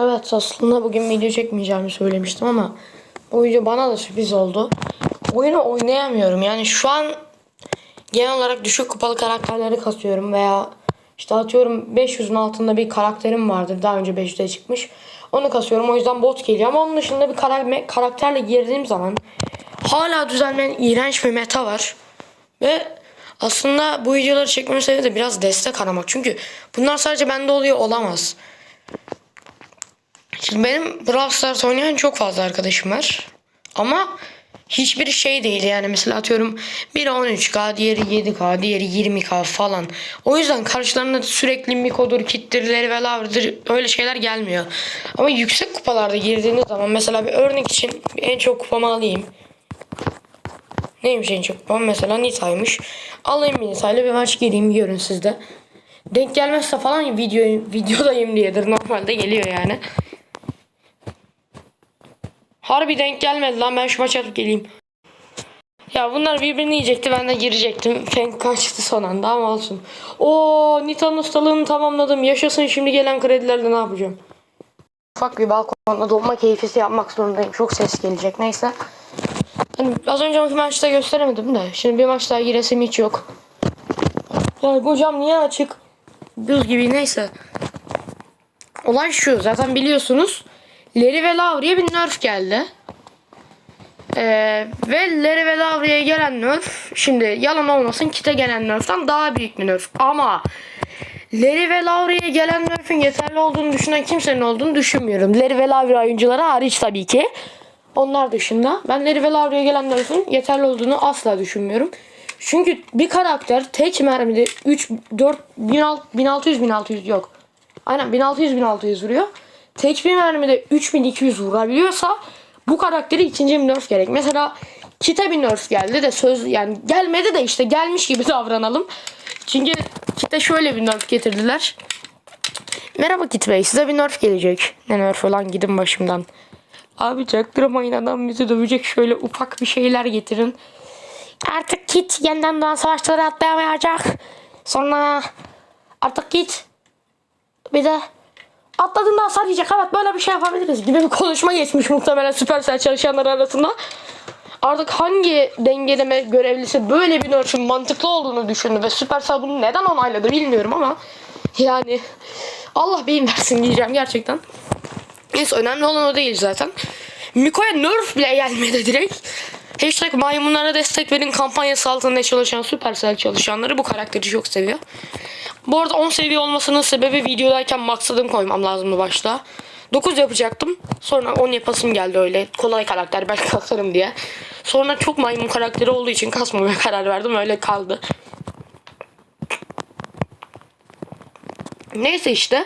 Evet aslında bugün video çekmeyeceğimi söylemiştim ama bu video bana da sürpriz oldu. Oyunu oynayamıyorum yani şu an genel olarak düşük kupalı karakterleri kasıyorum veya işte atıyorum 500'ün altında bir karakterim vardır daha önce 500'e çıkmış. Onu kasıyorum o yüzden bot geliyor ama onun dışında bir karak- karakterle girdiğim zaman hala düzelmeyen iğrenç bir meta var. Ve aslında bu videoları çekmemin sebebi de biraz destek aramak. Çünkü bunlar sadece bende oluyor olamaz. Şimdi benim Brawl Stars oynayan çok fazla arkadaşım var. Ama hiçbir şey değil yani mesela atıyorum biri 13k diğeri 7k diğeri 20k falan. O yüzden karşılarına sürekli mikodur, kittirleri ve lavdır öyle şeyler gelmiyor. Ama yüksek kupalarda girdiğiniz zaman mesela bir örnek için en çok kupamı alayım. Neymiş en çok kupam? Mesela Nita'ymış. Alayım bir Nita'yla bir maç gireyim görün sizde. Denk gelmezse falan video videodayım diyedir normalde geliyor yani. Harbi denk gelmedi lan ben şu maç atıp geleyim. Ya bunlar birbirini yiyecekti ben de girecektim. Fenk kaçtı son anda ama olsun. Oo Nita'nın ustalığını tamamladım. Yaşasın şimdi gelen kredilerle ne yapacağım? Ufak bir balkonda dolma keyfisi yapmak zorundayım. Çok ses gelecek neyse. Hani az önce bir maçta gösteremedim de. Şimdi bir maç daha giresim hiç yok. Ya bu cam niye açık? Buz gibi neyse. Olay şu zaten biliyorsunuz. Larry ve Laurie'ye bir nerf geldi. Ee, ve Larry ve Laurie'ye gelen nerf şimdi yalan olmasın kite gelen nerf'ten daha büyük bir nerf. Ama Larry ve Laurie'ye gelen nerf'in yeterli olduğunu düşünen kimsenin olduğunu düşünmüyorum. Larry ve Laurie oyuncuları hariç tabii ki. Onlar dışında ben Larry ve Laurie'ye gelen nerf'in yeterli olduğunu asla düşünmüyorum. Çünkü bir karakter tek mermide 3 4 1600 1600 yok. Aynen 1600 1600 vuruyor. Tek bir mermide 3200 vurabiliyorsa bu karakteri ikinci bir nerf gerek. Mesela Kit'e bir nerf geldi de söz yani gelmedi de işte gelmiş gibi davranalım. Çünkü Kit'e şöyle bir nerf getirdiler. Merhaba Kit Bey size bir nerf gelecek. Ne nerf lan gidin başımdan. Abi çaktırmayın adam bizi dövecek şöyle ufak bir şeyler getirin. Artık Kit yeniden doğan savaşları atlayamayacak. Sonra artık Kit bir de atladığında hasar yiyecek. Evet böyle bir şey yapabiliriz gibi bir konuşma geçmiş muhtemelen Supercell çalışanlar arasında. Artık hangi dengeleme görevlisi böyle bir nerf'ün mantıklı olduğunu düşündü ve Supercell bunu neden onayladı bilmiyorum ama yani Allah beyin versin diyeceğim gerçekten. Neyse önemli olan o değil zaten. Miko'ya nerf bile gelmedi direkt. Hashtag maymunlara destek verin kampanyası altında çalışan Supercell çalışanları bu karakteri çok seviyor. Bu arada 10 seviye olmasının sebebi videodayken maksadım koymam lazımdı başta. 9 yapacaktım. Sonra 10 yapasım geldi öyle. Kolay karakter belki kasarım diye. Sonra çok maymun karakteri olduğu için kasmamaya karar verdim. Öyle kaldı. Neyse işte.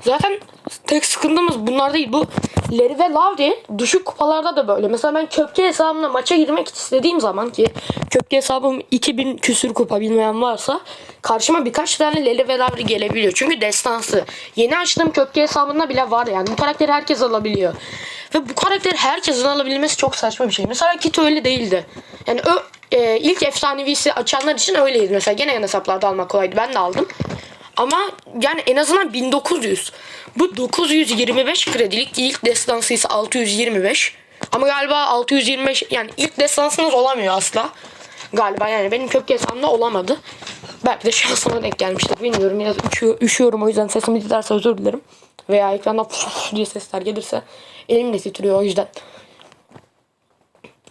Zaten tek sıkıntımız bunlar değil. Bu Larry ve Lavri düşük kupalarda da böyle. Mesela ben köpke hesabımla maça girmek istediğim zaman ki köpke hesabım 2000 küsür kupa bilmeyen varsa karşıma birkaç tane Larry ve Lavri gelebiliyor. Çünkü destansı. Yeni açtığım köpke hesabında bile var yani. Bu karakteri herkes alabiliyor. Ve bu karakteri herkesin alabilmesi çok saçma bir şey. Mesela Kit öyle değildi. Yani ö, e, ilk efsanevisi açanlar için öyleydi. Mesela gene yan hesaplarda almak kolaydı. Ben de aldım. Ama yani en azından 1900. Bu 925 kredilik ilk destansı ise 625. Ama galiba 625 yani ilk destansınız olamıyor asla. Galiba yani benim köpke hesabımda olamadı. Belki de şansıma denk gelmiştir bilmiyorum. Biraz üşüyor, üşüyorum o yüzden sesimi giderse özür dilerim. Veya ekranda diye sesler gelirse elim de titriyor o yüzden.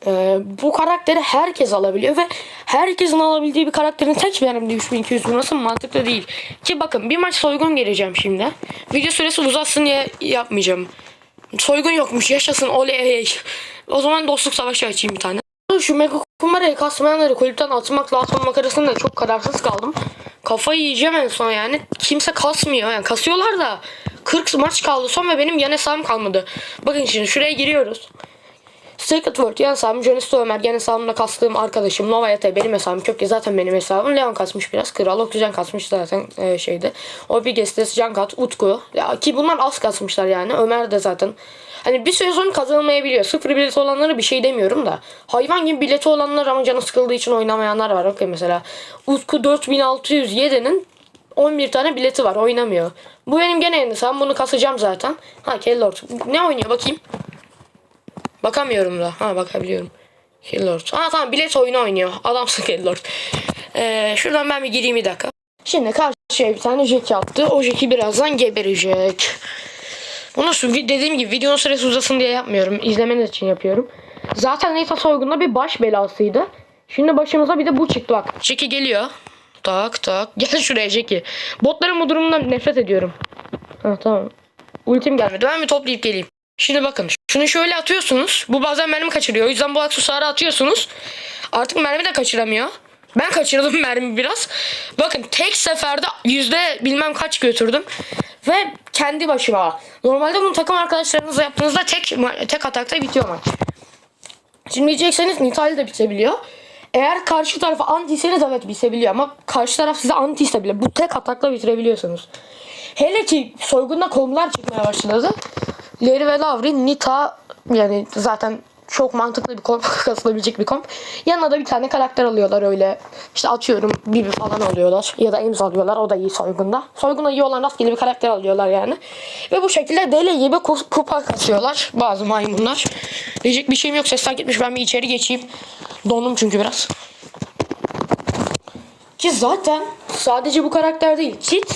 Ee, bu karakteri herkes alabiliyor ve herkesin alabildiği bir karakterin tek mermide 3200 vurması mantıklı değil. Ki bakın bir maç soygun geleceğim şimdi. Video süresi uzatsın diye yapmayacağım. Soygun yokmuş yaşasın oley. O zaman dostluk savaşı açayım bir tane. Şu mega kumarayı kasmayanları kulüpten atmakla atmamak arasında çok kararsız kaldım. Kafayı yiyeceğim en son yani. Kimse kasmıyor yani kasıyorlar da 40 maç kaldı son ve benim yan hesabım kalmadı. Bakın şimdi şuraya giriyoruz. Secret World yan hesabım Johnny Ömer yan hesabımda kastığım arkadaşım Nova Yate benim hesabım Köpke zaten benim hesabım Leon kasmış biraz Kral Oksijen kasmış zaten e, şeyde O bir Gestes Cankat Utku ya, ki bunlar az kasmışlar yani Ömer de zaten Hani bir süre sonra kazanılmayabiliyor. Sıfır bilet olanları bir şey demiyorum da. Hayvan gibi bileti olanlar ama canı sıkıldığı için oynamayanlar var. Okey mesela. Utku 4607'nin 11 tane bileti var oynamıyor. Bu benim gene Enes'im. Bunu kasacağım zaten. Ha Kellord. Ne oynuyor bakayım. Bakamıyorum da. Ha bakabiliyorum. Kellord. Ha tamam bilet oyunu oynuyor. Adamsın Kellord. Ee, şuradan ben bir gireyim bir dakika. Şimdi karşıya bir tane Jack attı. O Jack'i birazdan geberecek. Bunu dediğim gibi videonun süresi uzasın diye yapmıyorum. İzlemeniz için yapıyorum. Zaten Nita soygunda bir baş belasıydı. Şimdi başımıza bir de bu çıktı bak. Jackie geliyor. Tak tak. Gel şuraya Jackie. Botların bu durumundan nefret ediyorum. Ha tamam. Ultim gelmedi. Ben bir toplayıp geleyim. Şimdi bakın. Şunu şöyle atıyorsunuz. Bu bazen mermi kaçırıyor. O yüzden bu aksesuarı atıyorsunuz. Artık mermi de kaçıramıyor. Ben kaçırdım mermi biraz. Bakın tek seferde yüzde bilmem kaç götürdüm. Ve kendi başıma. Normalde bunu takım arkadaşlarınızla yaptığınızda tek tek atakta bitiyor maç. Şimdi diyecekseniz Nitali de bitebiliyor. Eğer karşı tarafa antiyseniz evet bitebiliyor ama karşı taraf size antiyse bile bu tek atakla bitirebiliyorsunuz. Hele ki soygunda konular çıkmaya başladı. Larry ve Lavri, Nita yani zaten çok mantıklı bir komp, kasılabilecek bir komp. Yanına da bir tane karakter alıyorlar öyle. İşte atıyorum Bibi falan alıyorlar. Ya da Ems alıyorlar. O da iyi soygunda. Soygunda iyi olan rastgele bir karakter alıyorlar yani. Ve bu şekilde deli gibi ku- kupa kasıyorlar. Bazı maymunlar. Diyecek bir şeyim yok. Sesler gitmiş. Ben bir içeri geçeyim. Dondum çünkü biraz. Ki zaten sadece bu karakter değil. Kit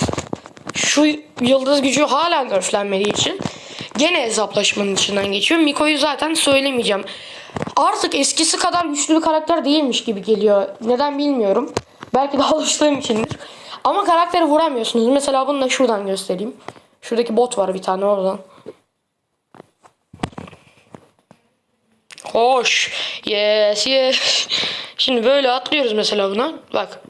şu yıldız gücü hala nerflenmediği için gene hesaplaşmanın içinden geçiyor. Miko'yu zaten söylemeyeceğim. Artık eskisi kadar güçlü bir karakter değilmiş gibi geliyor. Neden bilmiyorum. Belki de alıştığım içindir. Ama karakteri vuramıyorsunuz. Mesela bunu da şuradan göstereyim. Şuradaki bot var bir tane oradan. Hoş. Yes yes. Şimdi böyle atlıyoruz mesela buna. Bak.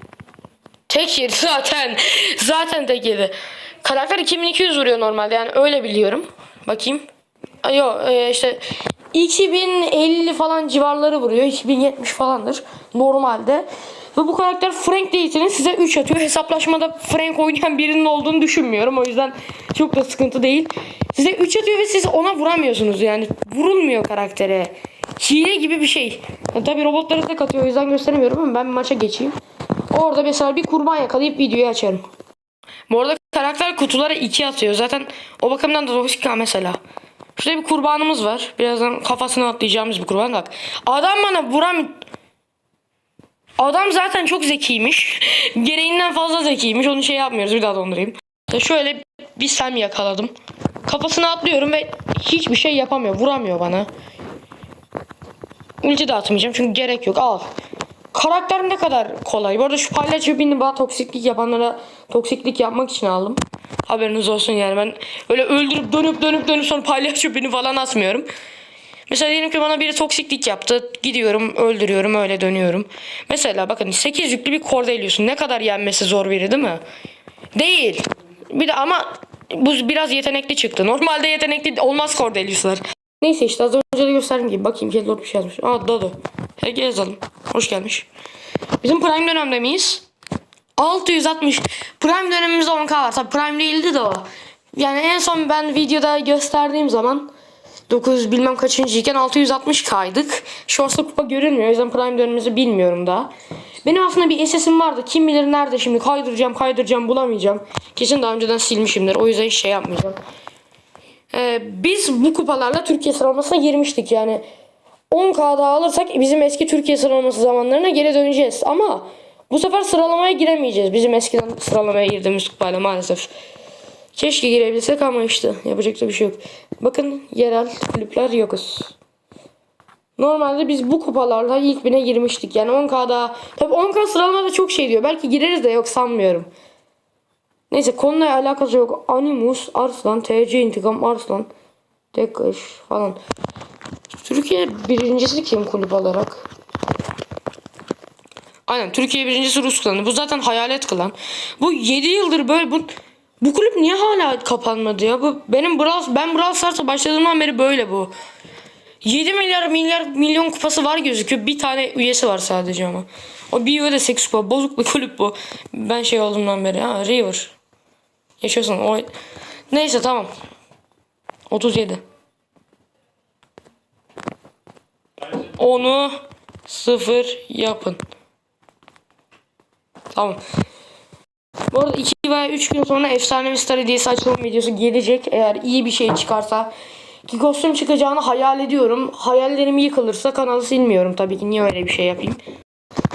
Tek yedi zaten. Zaten tek yedi. Karakter 2200 vuruyor normalde yani öyle biliyorum. Bakayım. Ay, Yo e, işte 2050 falan civarları vuruyor. 2070 falandır normalde. Ve bu karakter Frank değilseniz size 3 atıyor. Hesaplaşmada Frank oynayan birinin olduğunu düşünmüyorum. O yüzden çok da sıkıntı değil. Size 3 atıyor ve siz ona vuramıyorsunuz yani. Vurulmuyor karaktere. Hile gibi bir şey. Yani tabii robotları tek atıyor o yüzden gösteremiyorum ama ben maça geçeyim. Orada mesela bir kurban yakalayıp videoyu açarım. Bu arada karakter kutulara 2 atıyor. Zaten o bakımdan da toksik ha mesela. Şurada bir kurbanımız var. Birazdan kafasına atlayacağımız bir kurban. Bak. Adam bana vuram... Adam zaten çok zekiymiş. Gereğinden fazla zekiymiş. Onu şey yapmıyoruz. Bir daha dondurayım. Şöyle bir sem yakaladım. Kafasına atlıyorum ve hiçbir şey yapamıyor. Vuramıyor bana. Ulti de atmayacağım çünkü gerek yok. Al. Karakter ne kadar kolay. Bu arada şu palyaço birini bana toksiklik yapanlara toksiklik yapmak için aldım. Haberiniz olsun yani ben öyle öldürüp dönüp dönüp dönüp sonra palyaço birini falan asmıyorum. Mesela diyelim ki bana biri toksiklik yaptı. Gidiyorum öldürüyorum öyle dönüyorum. Mesela bakın 8 yüklü bir Cordelius'un ne kadar yenmesi zor biri değil mi? Değil. Bir de ama bu biraz yetenekli çıktı. Normalde yetenekli olmaz Cordelius'lar. Neyse işte az önce de gösterdiğim gibi bakayım Kellor bir şey yazmış. Aa Dodo. Hege yazalım. Hoş gelmiş. Bizim Prime dönemde miyiz? 660. Prime dönemimizde 10k var. Tabi Prime değildi de o. Yani en son ben videoda gösterdiğim zaman 9 bilmem kaçıncıyken 660k'ydık. Shorts'ta kupa görünmüyor. O yüzden Prime dönemimizi bilmiyorum daha. Benim aslında bir SS'im vardı. Kim bilir nerede şimdi. Kaydıracağım kaydıracağım bulamayacağım. Kesin daha önceden silmişimdir. O yüzden hiç şey yapmayacağım. Ee, biz bu kupalarla Türkiye sıralamasına girmiştik yani. 10k daha alırsak bizim eski Türkiye sıralaması zamanlarına geri döneceğiz. Ama bu sefer sıralamaya giremeyeceğiz. Bizim eskiden sıralamaya girdiğimiz kupayla maalesef. Keşke girebilsek ama işte yapacak da bir şey yok. Bakın yerel kulüpler yokuz. Normalde biz bu kupalarla ilk bine girmiştik. Yani 10k daha. Tabi 10k sıralamada çok şey diyor. Belki gireriz de yok sanmıyorum. Neyse konuyla alakası yok. Animus, Arslan, TC İntikam, Arslan, Tekkaş falan. Türkiye birincisi kim kulüp olarak? Aynen Türkiye birincisi Rus klanı. Bu zaten hayalet klan. Bu 7 yıldır böyle bu bu kulüp niye hala kapanmadı ya? Bu benim Brawl ben Brawl Stars'a başladığımdan beri böyle bu. 7 milyar milyar milyon kupası var gözüküyor. Bir tane üyesi var sadece ama. O bir üye de 8 kupa. Bozuk bir kulüp bu. Ben şey olduğumdan beri. Ha River. Yaşasın. O... Neyse tamam. 37. Onu sıfır yapın. Tamam. Bu arada 2 veya 3 gün sonra efsanevi star hediyesi açılım videosu gelecek. Eğer iyi bir şey çıkarsa ki kostüm çıkacağını hayal ediyorum. Hayallerim yıkılırsa kanalı silmiyorum tabii ki. Niye öyle bir şey yapayım?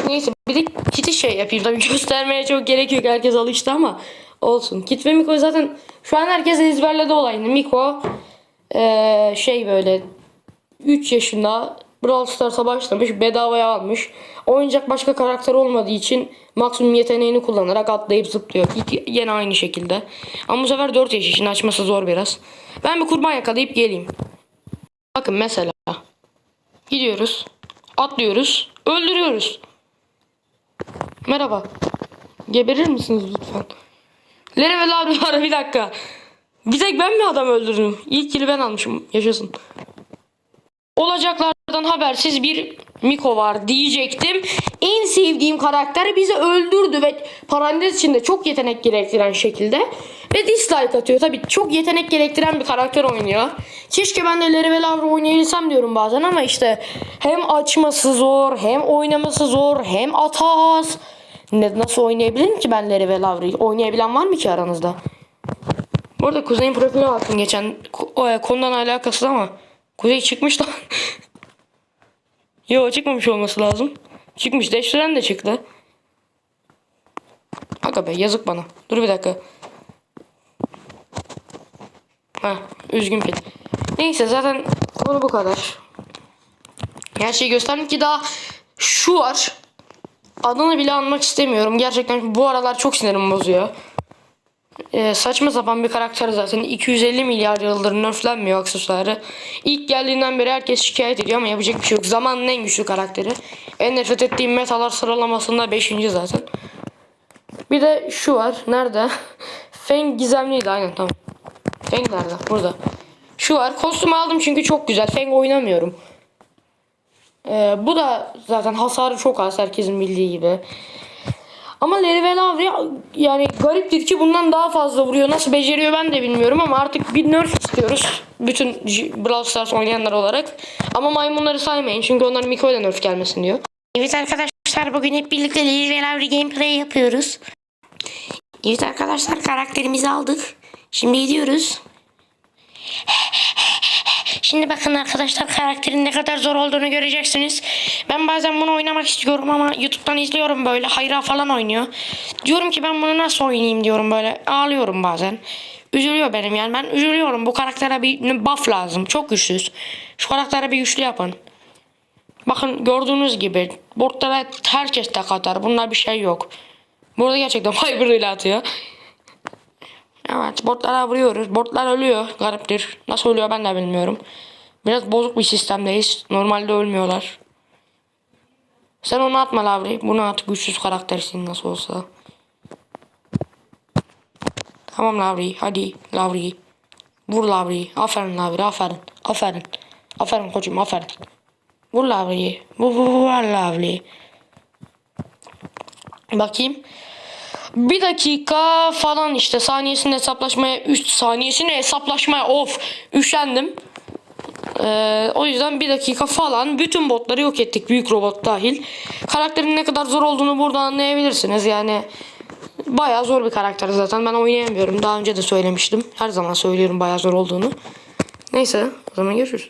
Neyse bir de kiti şey yapayım. Tabii göstermeye çok gerek yok. Herkes alıştı ama olsun. Kit ve Miko zaten şu an herkes ezberledi olayını. Miko eee, şey böyle 3 yaşında Brawl Stars'a başlamış. Bedavaya almış. Oynayacak başka karakter olmadığı için maksimum yeteneğini kullanarak atlayıp zıplıyor. Yine aynı şekilde. Ama bu sefer 4 yaş için açması zor biraz. Ben bir kurban yakalayıp geleyim. Bakın mesela. Gidiyoruz. Atlıyoruz. Öldürüyoruz. Merhaba. Geberir misiniz lütfen? Lere ve var bir dakika. Bir tek ben mi adam öldürdüm? İlk kili ben almışım. Yaşasın. Olacaklardan habersiz bir Miko var diyecektim. En sevdiğim karakter bizi öldürdü ve parantez içinde çok yetenek gerektiren şekilde ve dislike atıyor. Tabii çok yetenek gerektiren bir karakter oynuyor. Keşke ben de Larry ve Lavra oynayabilsem diyorum bazen ama işte hem açması zor, hem oynaması zor, hem ata az. Ne, nasıl oynayabilirim ki ben Larry ve Lavra'yı? Oynayabilen var mı ki aranızda? Bu arada Kuzey'in profiline baktım geçen. O, e, konudan alakasız ama. Kuzey çıkmış lan. Yo çıkmamış olması lazım. Çıkmış. Deştiren de çıktı. Aga be yazık bana. Dur bir dakika. Ha üzgün pil. Neyse zaten konu bu kadar. Her şeyi gösterdim ki daha şu var. Adını bile anmak istemiyorum. Gerçekten bu aralar çok sinirimi bozuyor. Ee, saçma sapan bir karakter zaten. 250 milyar yıldır nerflenmiyor aksesuarı. İlk geldiğinden beri herkes şikayet ediyor ama yapacak bir şey yok. Zamanın en güçlü karakteri. En nefret ettiğim metalar sıralamasında 5. zaten. Bir de şu var. Nerede? Feng gizemliydi aynen tamam. Feng nerede? Burada. Şu var. Kostüm aldım çünkü çok güzel. Feng oynamıyorum. Ee, bu da zaten hasarı çok az herkesin bildiği gibi. Ama Larry ve Lavri yani gariptir ki bundan daha fazla vuruyor. Nasıl beceriyor ben de bilmiyorum ama artık bir nerf istiyoruz. Bütün Brawl Stars oynayanlar olarak. Ama maymunları saymayın çünkü onların Miko'ya nerf gelmesin diyor. Evet arkadaşlar bugün hep birlikte Larry ve Lavri gameplay yapıyoruz. Evet arkadaşlar karakterimizi aldık. Şimdi gidiyoruz. Şimdi bakın arkadaşlar karakterin ne kadar zor olduğunu göreceksiniz. Ben bazen bunu oynamak istiyorum ama YouTube'dan izliyorum böyle hayra falan oynuyor. Diyorum ki ben bunu nasıl oynayayım diyorum böyle ağlıyorum bazen. Üzülüyor benim yani ben üzülüyorum bu karaktere bir buff lazım çok güçsüz. Şu karaktere bir güçlü yapın. Bakın gördüğünüz gibi botlara herkes tek atar bunlar bir şey yok. Burada gerçekten Viper ile atıyor. Evet botlara vuruyoruz. Botlar ölüyor. Gariptir. Nasıl ölüyor ben de bilmiyorum. Biraz bozuk bir sistemdeyiz. Normalde ölmüyorlar. Sen onu atma Lavri. Bunu at. Güçsüz karaktersin nasıl olsa. Tamam Lavri. Hadi Lavri. Vur Lavri. Aferin Lavri. Aferin. Aferin. Aferin koçum. Aferin. Vur Lavri'yi. Vur vur vur Lavri. Bakayım. Bir dakika falan işte saniyesini hesaplaşmaya 3 saniyesini hesaplaşmaya of üşendim. Ee, o yüzden bir dakika falan bütün botları yok ettik büyük robot dahil. Karakterin ne kadar zor olduğunu burada anlayabilirsiniz yani. Bayağı zor bir karakter zaten ben oynayamıyorum daha önce de söylemiştim. Her zaman söylüyorum bayağı zor olduğunu. Neyse o zaman görüşürüz.